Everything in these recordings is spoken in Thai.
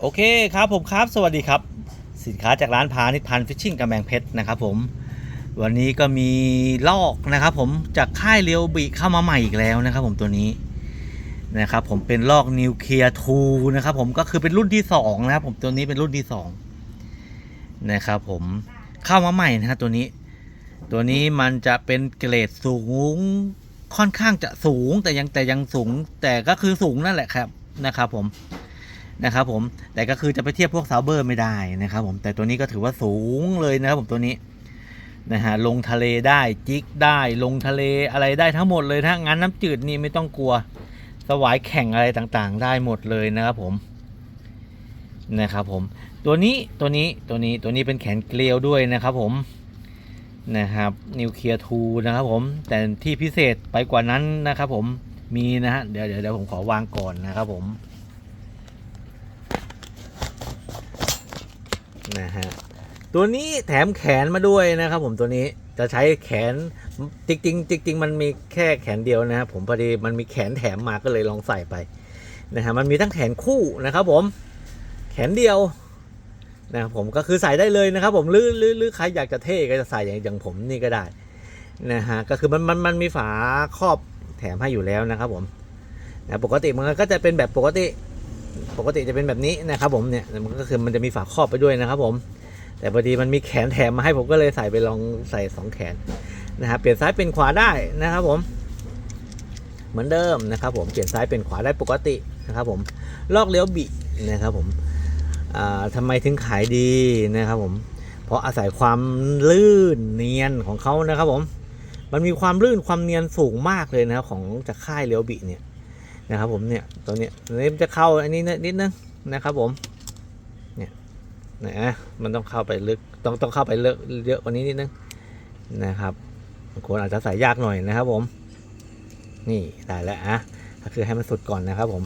โอเคครับผมครับ สวัสดีครับ สินค้าจากร้านพาณิชพันฟิชชิ่งกำแพงเพชรนะครับผม วันนี้ก็มีลอกนะครับผมจากค่ายเรียวบิเข้ามาใหม่อีกแล้วนะครับผมตัวนี้นะครับผมเป็นลอกนิวเคลียร์ทูนะครับผมก็คือเป็นรุ่นที่สองนะครับผมตัวนี้เป็นรุ่นที่สองนะครับผมเข้ามาใหม่นะครับตัวนี้ ตัวนี้มันจะเป็นเกรดสูงค่อนข้างจะสูงแต่ยังแต่ยังสูงแต่ก็คือสูงนั่นแหละครับนะครับผม นะครับผมแต่ก็คือจะไปเทียบพวกซาวเบอร์ไม่ได้นะครับผมแต่ตัวนี้ก็ถือว่าสูงเลยนะครับผมตัวนี้นะฮะลงทะเลได้จิกได้ลงทะเลอะไรได้ทั้งหมดเลยถ้างานน้ำจืดนี่ไม่ต้องกลัวสวายแข่งอะไรต่างๆ ได้หมดเลยนะครับผมนะครับผมตัวนี้ตัวนี้ตัวนี้ตัวนี้เป็นแขนเกลียวด้วยนะครับผมนะครับนิวเคลียร์ทูนะครับผมแต่ที่พิเศษไปกว่านั้นนะครับผมมีนะฮะเดี๋ยวเดี๋ยวผมขอวางก่อนนะครับผม นะฮะตัวนี้แถมแขนมาด้วยนะครับผมตัวนี้จะใช้แขนจริงๆจริงมันมีแค่แขนเดียวนะครับผมพอดีมันมีแขนแถมมาก็เลยลองใส่ไปนะฮะมันมีทั้งแขนคู่นะครับผมแขนเดียวนะครับผมก็คือใส่ได้เลยนะครับผมหรือหรือหรือใครอยากจะเท่ก็จะใส่อย่างอย่างผมนี่ก็ได้นะฮะก็คือมันมันมันมีฝาครอบแถมให้อยู่แล้วนะครับผมนะปกติมันก็จะเป็นแบบปกติ ปกติจะเป็นแบบนี้นะครับผมเนี่ยมันก็คือมันจะมีฝาครอบไปด้วยนะครับผม แต่พอดีมันมีแขนแถมมาให้ผมก็เลยใส่ไปลองใส่สองแขนนะครับเปลี่ยนซ้ายเป็นขวาได้นะครับผม เหมือนเดิมนะครับผมเปลี่ยนซ้ายเป็นขวาได้ปกตินะครับผมลอกเลี้ยวบินะครับผมอ่าทำไมถึงขายดีนะครับผมเพราะอาศัยความลื่นเนียนของเขานะครับผมมันมีความลื่นความเนียนสูงมากเลยนะครับของจากค่ายเลี้ยวบิเนี่ย นะครับผมเนี่ยตัวเนี้ยตัวนี้มันจะเข้าอันนี้นิดนึงนะครับผมเนี่ยนะมันต้องเข้าไปลึกต้องต้องเข้าไปเลอะเยอะกว่านี้นิดนึงนะครับบางคนอาจจะใส่ยากหน่อยนะครับผมนี่ได้แล้วอะก็คือให้มันสุดก่อนนะครับผม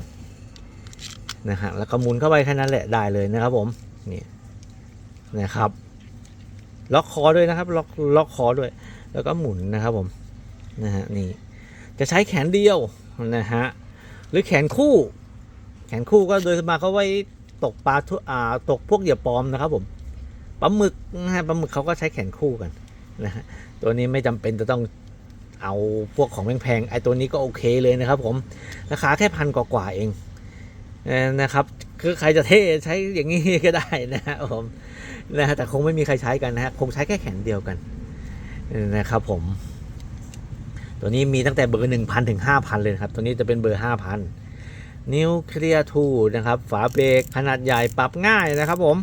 นะฮะแล้วก็หมุนเข้าไปแค่นั้นแหละได้เลยนะครับผมนี่นะครับล็อกคอด้วยนะครับล็อกล็อกคอด้วย แล้วก็หมุนนะครับผมนะฮะนี่จะใช้แขนเดียวนะฮะ หรือแขนคู่ แขนคู่ก็โดยสมาเขาไว้ตกปลาทุอ่าตกพวกเหยื่อปลอมนะครับผมปลาหมึกนะฮะปลาหมึกเขาก็ใช้แขนคู่กันนะฮะตัวนี้ไม่จำเป็นจะต้องเอาพวกของแพงๆไอ้ตัวนี้ก็โอเคเลยนะครับ ผมราคาแค่พันกว่าๆเองนะครับคือใครจะเท่ใช้อย่างนี้ก็ได้นะฮะผมนะฮะแต่คงไม่มีใครใช้กันนะฮะคงใช้แค่แขนเดียวกันนะครับผม ตัวนี้มีตั้งแต่เบอร์ 1,000 ถึง 5,000 เลยครับตัวนี้จะเป็นเบอร์ 5,000 นิวเคลียร์ทูนะครับ ฝาเบรกขนาดใหญ่ปรับง่ายนะครับผม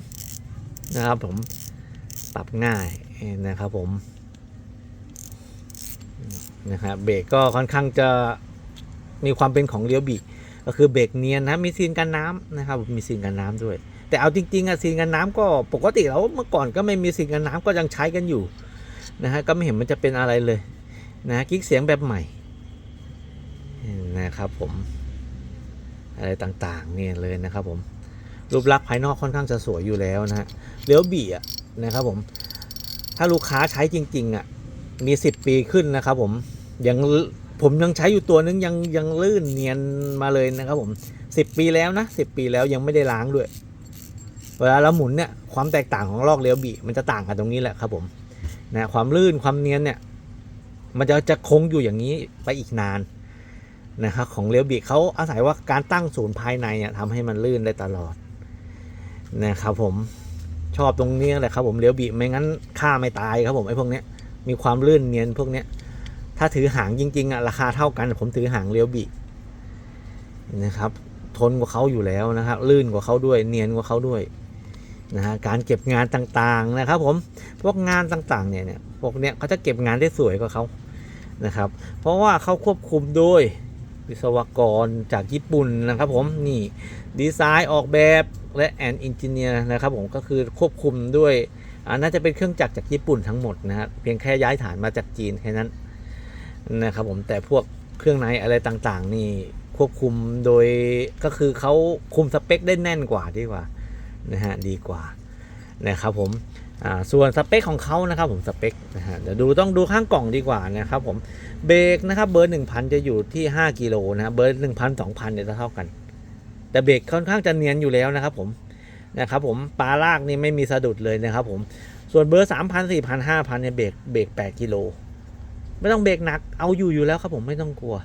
นะครับผมปรับง่ายนะครับผมนะครับเบรกก็ค่อนข้างจะมีความเป็นของเลี้ยวบิก็คือเบรกเนียนนะมีซีนกันน้ำนะครับมีซีนกันน้ำด้วย แต่เอาจริงๆอะซีนกันน้ำก็ปกติแล้วเมื่อก่อนก็ไม่มีซีนกันน้ำก็ยังใช้กันอยู่นะฮะก็ไม่เห็นมันจะเป็นอะไรเลย นะกิ๊กเสียงแบบใหม่นะครับผมอะไรต่างๆเนี่ยเลยนะครับผมรูปลักษณ์ภายนอกค่อนข้างจะสวยอยู่แล้วนะฮะเลี้ยวบี่อะนะครับผมถ้าลูกค้าใช้จริงๆอะมี 10 ปีขึ้นนะครับผมยังผมยังใช้อยู่ตัวนึงยังยังลื่นเนียนมาเลยนะครับผม 10 ปีแล้วนะ 10 ปีแล้วยังไม่ได้ล้างด้วย เวลาเราหมุนเนี่ยความแตกต่างของลอกเลี้ยวบี่มันจะต่างกันตรงนี้แหละครับผมนะความลื่นความเนียนเนี่ย มันจะจะคงอยู่อย่างนี้ไปอีกนานนะครับของเรียวบิเขาอาศัยว่าการตั้งศูนย์ภายในเนี่ยทำให้มันลื่นได้ตลอดนะครับผมชอบตรงนี้แหละครับผมเรียวบิไม่งั้นฆ่าไม่ตายครับผมไอ้พวกเนี้ยมีความลื่นเนียนพวกเนี้ยถ้าถือหางจริงๆอะราคาเท่ากัน ผมถือหางเรียวบินะครับทนกว่าเขาอยู่แล้วนะครับลื่นกว่าเขาด้วยเนียนกว่าเขาด้วยนะฮะการเก็บงานต่างๆนะครับผมพวกงานต่างๆเนี่ยเนี่ยพวกเนี้ยเขาจะเก็บงานได้สวยกว่าเขา นะครับ เพราะว่าเขาควบคุมโดยวิศวกรจากญี่ปุ่นนะครับผมนี่ดีไซน์ออกแบบและแอนอินจิเนียร์นะครับผมก็คือควบคุมด้วยอ่าน่าจะเป็นเครื่องจักรจากญี่ปุ่นทั้งหมดนะฮะเพียงแค่ย้ายฐานมาจากจีนแค่นั้นนะครับผมแต่พวกเครื่องในอะไรต่างๆ นี่ควบคุมโดยก็คือเขาคุมสเปคได้แน่นกว่าดีกว่านะฮะดีกว่านะครับผม อ่าส่วนสเปคของเขานะครับผมสเปคนะฮะเดี๋ยวดูต้องดูข้างกล่องดีกว่านะครับผมเบรกนะครับเบอร์ 1000 จะอยู่ที่ 5กิโลนะเบอร์ 1000 2000เนี่ยจะเท่ากัน แต่เบรกค่อนข้างจะเนียนอยู่แล้วนะครับผมนะครับผมปลาลากนี่ไม่มีสะดุดเลยนะครับผมส่วนเบอร์สามพันสี่พันห้าพันเนี่ยเบรกเบรกแปดกิโลไม่ต้องเบรกหนักเอาอยู่อยู่แล้วครับผมไม่ต้องกลัว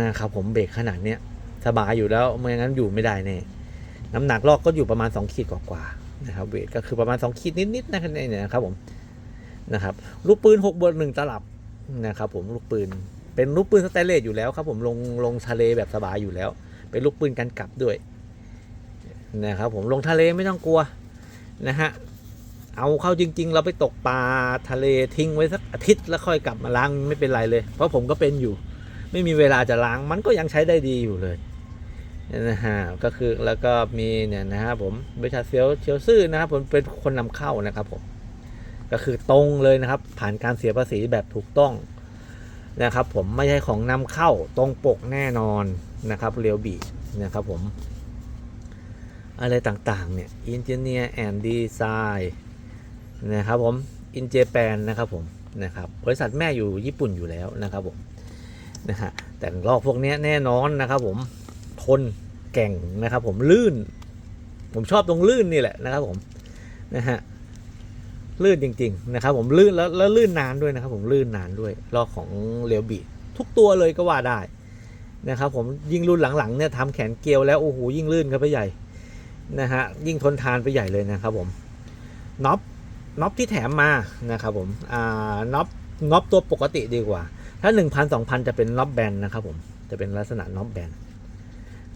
นะครับผมเบรกขนาดเนี้ยสบายอยู่แล้วไม่งั้นอยู่ไม่ได้แน่น้ำหนักลอกก็อยู่ประมาณ 2 ขีดกว่าๆ นะครับเวทก็คือประมาณ 2 ขีดนิดๆนะครับเนี่ยนะครับผมนะครับลูกปืน6บวกหนึ่งตลับนะครับผมลูกปืนเป็นลูกปืนสแตนเลสอยู่แล้วครับผมลงลงทะเลแบบสบายอยู่แล้ว เป็นลูกปืนกันกลับด้วยนะครับผมลงทะเลไม่ต้องกลัวนะฮะเอาเข้าจริง ๆ เราไปตกปลาทะเลทิ้งไว้สักอาทิตย์แล้วค่อยกลับมาล้างไม่เป็นไรเลย เพราะผมก็เป็นอยู่ ไม่มีเวลาจะล้างมันก็ยังใช้ได้ดีอยู่เลย นะฮะก็คือแล้วก็มีเนี่ยนะครับผมบริษัทเซียวเชียวซื่อนะครับผมเป็นคนนำเข้านะครับผมก็คือตรงเลยนะครับ ผ่านการเสียภาษีแบบถูกต้องนะครับ ผมไม่ใช่ของนำเข้าตรงปกแน่นอนนะครับเรียวบีนะครับผมอะไรต่างๆเนี่ย Engineer and Design นะครับผม In Japan นะครับผมนะครับบริษัทแม่อยู่ญี่ปุ่นอยู่แล้วนะครับผมนะฮะแต่ลอกพวกนี้แน่นอนนะครับผม ทนแก่งนะครับผมลื่น ผมชอบตรงลื่นนี่แหละนะครับผมนะฮะลื่นจริง ๆ นะครับ ผมลื่นแล้วแล้วลื่นนานด้วยนะครับ ผมลื่นนานด้วยลอกของเรียวบีทุกตัวเลยก็ว่าได้นะครับ ผมยิ่งรุ่นหลังๆเนี่ยทำแขนเกลียวแล้วโอ้โหยิ่งลื่นครับไปใหญ่นะฮะยิ่งทนทานไปใหญ่เลยนะครับผมน็อปน็อปที่แถมมานะครับผมอ่าน็อปน็อปตัวปกติดีกว่า ถ้า 1,000 2,000 จะเป็นน็อปแบนนะครับผมจะเป็นลักษณะน็อปแบน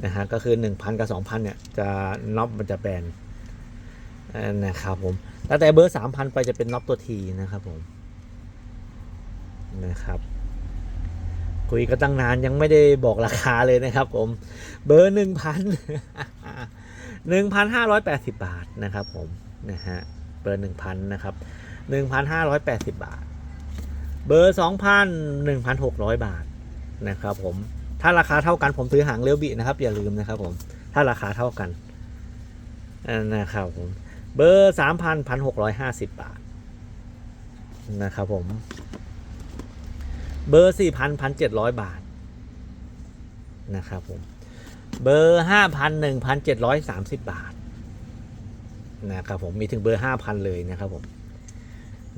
นะฮะก็คือ 1,000 กับ 2,000เนี่ยจะน็อปมันจะแบนนะครับผมตั้งแต่เบอร์ 3,000 ไปจะเป็นน็อปตัวทีนะครับผมนะครับคุยกันตั้งนานยังไม่ได้บอกราคาเลยนะครับผมเบอร์1,000 1,580บาทนะครับผมนะฮะเบอร์1,000นะครับ1,580บาท เบอร์2,000 1,600บาทนะครับผม ถ้าราคาเท่ากันผมซื้อหางเลี้ยวบินะครับ อย่าลืมนะครับผม ถ้าราคาเท่ากันนะครับผม เบอร์3,000 1,650บบาทนะครับผม เบอร์4,000 1,700บาทนะครับผม เบอร์5,000 1,730บบาทนะครับผมมีถึงเบอร์5,000เลยนะครับผม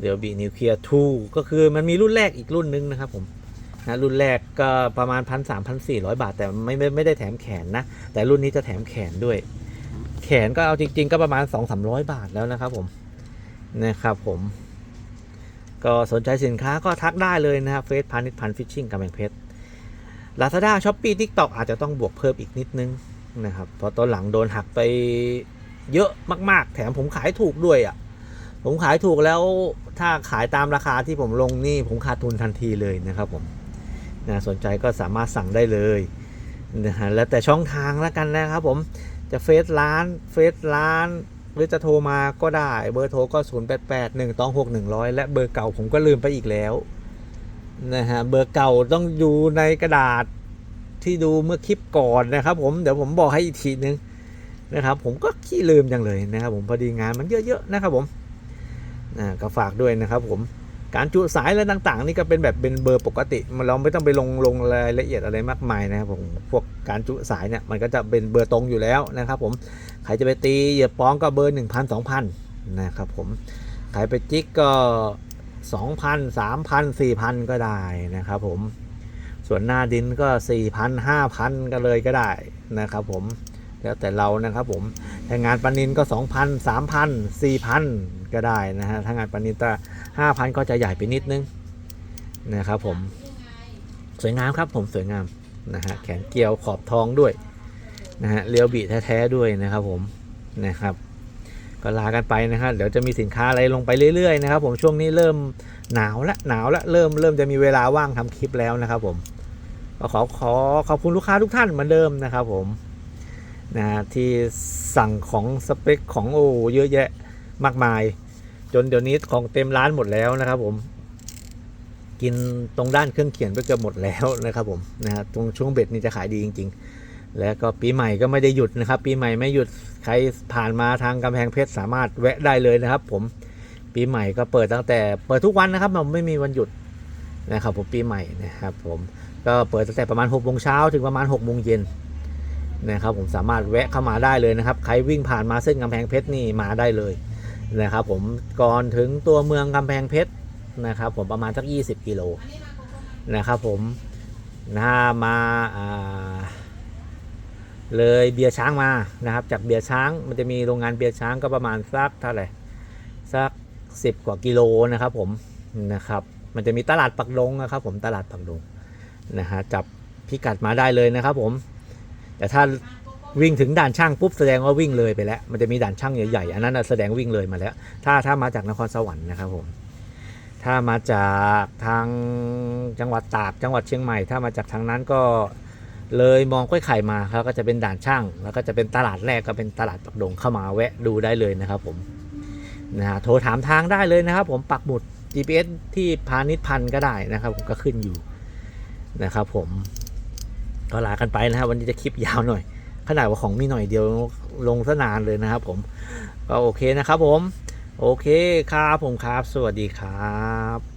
เดี๋ยวบีนิวเคลียร์2ก็คือมันมีรุ่นแรกอีกรุ่นนึงนะครับผม นะรุ่นแรกก็ประมาณพันสามพันสี่ร้อยบาท แต่ไม่ไม่ไม่ได้แถมแขนนะ แต่รุ่นนี้จะแถมแขนด้วย แขนก็เอาจริง ๆ ก็ประมาณสองสามร้อยบาทแล้วนะครับผมนะครับผม ก็สนใจสินค้าก็ทักได้เลยนะครับเฟซพาณิชพันฟิชชิ่งกำแพงเพชรลาซาด้าช้อปปี้ทิกตอกอาจจะต้องบวกเพิ่มอีกนิดนึงนะครับเพราะตอนหลังโดนหักไปเยอะมาก ๆ แถมผมขายถูกด้วยอะ ผมขายถูกแล้วถ้าขายตามราคาที่ผมลงนี่ผมขาดทุนทันทีเลยนะครับผม นะสนใจก็สามารถสั่งได้เลยนะฮะแล้วแต่ช่องทางแล้วกันนะครับผมจะเฟซร้านเฟซร้านหรือจะโทรมาก็ได้เบอร์โทรก็ 0 8 8 1 2 6 1 0 0 และเบอร์เก่าผมก็ลืมไปอีกแล้วนะฮะเบอร์เก่าต้องอยู่ในกระดาษที่ดูเมื่อคลิปก่อนนะครับผมเดี๋ยวผมบอกให้อีกทีนึงนะครับผมก็ขี้ลืมจังเลยนะครับผมพอดีงานมันเยอะๆนะครับผมนะก็ฝากด้วยนะครับผม การจุสายและต่างๆ นี่ก็เป็นแบบเป็นเบอร์ปกติเราไม่ต้องไปลงลงรายละเอียดอะไรมากมายนะครับผมพวกการจุสายเนี่ยมันก็จะเป็นเบอร์ตรงอยู่แล้วนะครับผมใครจะไปตีเหยียบป้องก็เบอร์ 1 0 0 0 2,000นะครับผมใครไปจิกก็2,000 3,000 4,000 ก็ได้นะครับผมส่วนหน้าดินก็ 4,000 5,000 ก็เลยก็ได้นะครับผม แล้วแต่เรานะครับผมถ้างานปานินก็ 2,000 3,000 4,000 ก็ได้นะฮะถ้างานปานินตา5,000 ก็จะใหญ่ไปนิดนึงนะครับผมสวยงามครับผมสวยงามนะฮะแขนเกลียวขอบทองด้วยนะฮะเรียวบีแท้ๆด้วยนะครับผมนะครับก็ลากันไปนะครับเดี๋ยวจะมีสินค้าอะไรลงไปเรื่อยๆนะครับผมช่วงนี้เริ่มหนาวละหนาวละเริ่มเริ่มจะมีเวลาว่างทำคลิปแล้วนะครับผมก็ขอขอขอบคุณลูกค้าทุกท่านเหมือนเดิมนะครับผม นะฮะที่สั่งของสเปคของโอเยอะแยะมากมาย จนเดี๋ยวนี้ของเต็มร้านหมดแล้วนะครับผม กินตรงด้านเครื่องเขียนไปเกือบหมดแล้วนะครับผมนะฮะตรงช่วงเบ็ดนี่จะขายดีจริง ๆ แล้วก็ปีใหม่ก็ไม่ได้หยุดนะครับ ปีใหม่ไม่หยุดใครผ่านมาทางกำแพงเพชรสามารถแวะได้เลยนะครับ ผมปีใหม่ก็เปิดตั้งแต่เปิดทุกวันนะครับเราไม่มีวันหยุดนะครับผมปีใหม่นะครับผมก็เปิดตั้งแต่ประมาณ6กโมงเช้าถึงประมาณ6กโมงเย็น นะครับผมสามารถแวะเข้ามาได้เลยนะครับใครวิ่งผ่านมาเส้นกำแพงเพชรนี่มาได้เลยนะครับผมก่อนถึงตัวเมืองกำแพงเพชรนะครับผมประมาณสัก 20 กิโลนะครับผมนะมาาเลยเบียร์ช้างมานะครับ จากเบียร์ช้างมันจะมีโรงงานเบียร์ช้างก็ประมาณสักเท่าไหร่สัก 10 กว่ากิโลนะครับผมนะครับมันจะมีตลาดปักดงนะครับผมตลาดปักดงนะฮะจับพิกัดมาได้เลยนะครับผม แต่ถ้าวิ่งถึงด่านช่างปุ๊บแสดงว่าวิ่งเลยไปแล้ว มันจะมีด่านช่างใหญ่ๆ อันนั้นแสดงวิ่งเลยมาแล้ว ถ้าถ้ามาจากนครสวรรค์นะครับผม ถ้ามาจากทางจังหวัดตากจังหวัดเชียงใหม่ ถ้ามาจากทางนั้นก็เลยมองก้อยไข่มาแล้วก็จะเป็นด่านช่าง แล้วก็จะเป็นตลาดแรกก็เป็นตลาดปักดงเข้ามาแวะดูได้เลยนะครับผมนะฮะโทรถามทางได้เลยนะครับ ผมปักหมุด GPS ที่พาณิชย์พันธ์ก็ได้นะครับ ผมก็ขึ้นอยู่นะครับผม ก็ลากันไปนะครับวันนี้จะคลิปยาวหน่อย ขนาดว่าของมีหน่อยเดียวลงซะนานเลยนะครับ ผมก็โอเคนะครับผม โอเคครับผมครับ สวัสดีครับ